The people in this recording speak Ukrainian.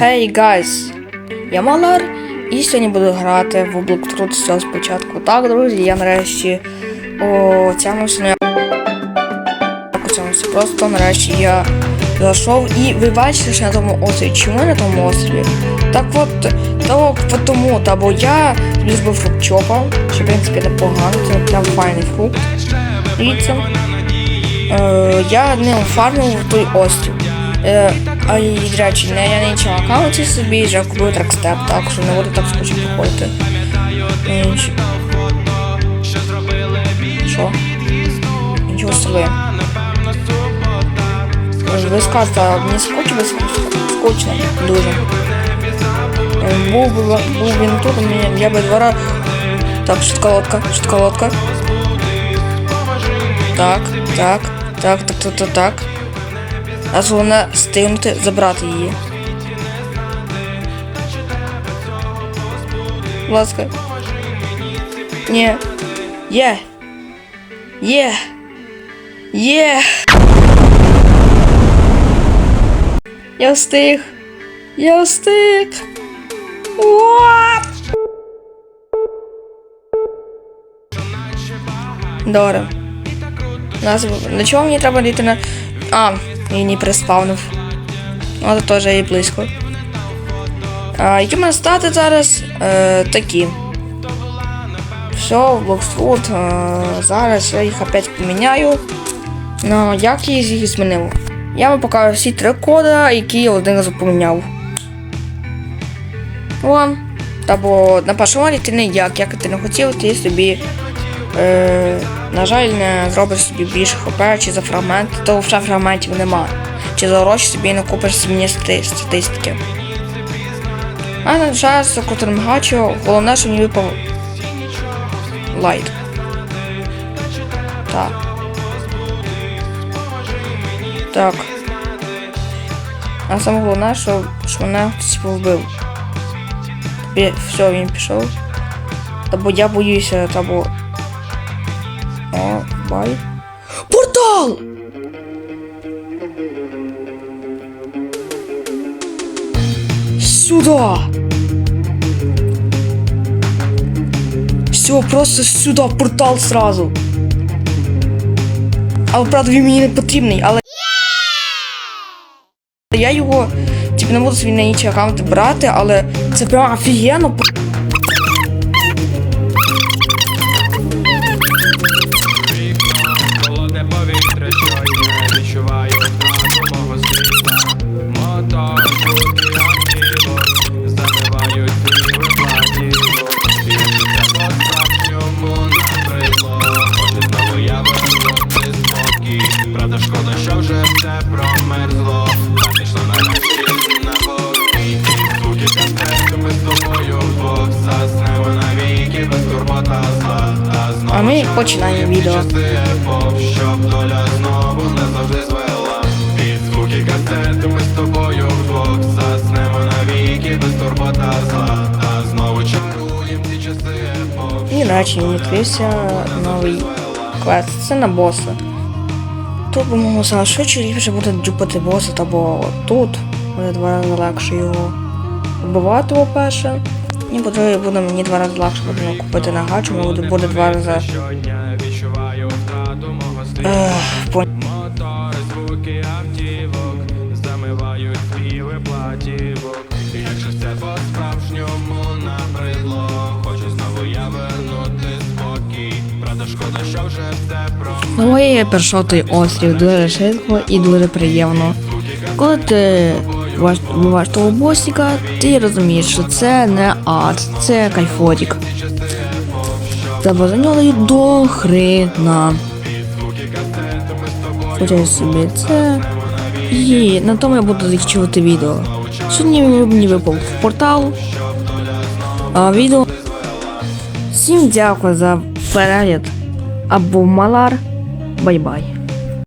Hey guys! Я Малар і сьогодні буду грати в Block Truth все спочатку. Так, друзі, я нарешті о цьому не просто нарешті я зайшов і ви бачите, що на тому острові. Чому я на тому острові? Так от, от тому, та бо я збив фруктчопа, що в принципі непогано, це прям файний фрукт. Дивіться. Е, я ним фармив той острів. Е, а і, до речі, не, я на іншому аккаунті собі вже купив трекстеп, так що не буду так скучно проходити. На інші. Що? Нічого собі. Ви скажете, мені скучно, скучно, дуже. Був, був він тут, я би два рази... Так, шутколодка, шутколодка. Так, так, так, так, так, так, так. А головне стигнути забрати її. Будь ласка. Ні. Є. Є. Є. Я встиг. Я встиг. Уа! Добре. Нас... Для чого мені треба дійти на. А, і не приспавнив. Ну, це теж і близько. А, які мене стати зараз? Е, такі. Все, Блоксфуд. Е, зараз я їх опять поміняю. Ну, як я їх змінив? Я вам покажу всі три кода, які я один раз поміняв. Вон. Або на першому ти не як, як ти не хотів, ти собі. Е, на жаль, не зробиш собі більше хп, чи за фрагмент, то вже фрагментів нема. Чи за гроші собі не купиш стати- статистики. А на жаль, з котрим гачу, головне, що мені випав лайт. Так. Так. А саме головне, що, що мене хтось вбив. Тобі- Все, він пішов. Та бо я боюся, та бо. Портал! Сюда! Все, просто сюда, портал сразу. Але правда він мені не потрібний, але. Я його, типу, не буду свій на інші аккаунти брати, але це прям офігенно. Починаємо відео. щоб доля знову не завжди звела Під звуки кастету ми з тобою вдвох Заснемо навіки без турбота зла А знову чаруєм ті часи епох І наче мені відкрився новий квест. Це на боса. Тут би могло саме швидше ліпше буде джупати боса, або тут буде два рази легше його вбивати, по-перше. І по-друге, буде мені два рази легше буде купити на гачу, буде, буде два рази. Ех, пон... Мотори, звуки автівок Замивають співи платівок Якщо все по-справжньому набридло Хочу знову я вернути спокій Правда шкода, що вже все про Ну, я перейшов острів дуже швидко і дуже приємно. Коли ти вбиваєш- того босика, ти розумієш, що це не ад, це кайфотік. Тебе за нього до хрена. Хоча собі це. І на тому я буду закінчувати відео. Сьогодні мені випав в портал. А відео. Всім дякую за перегляд. Або малар. Бай-бай.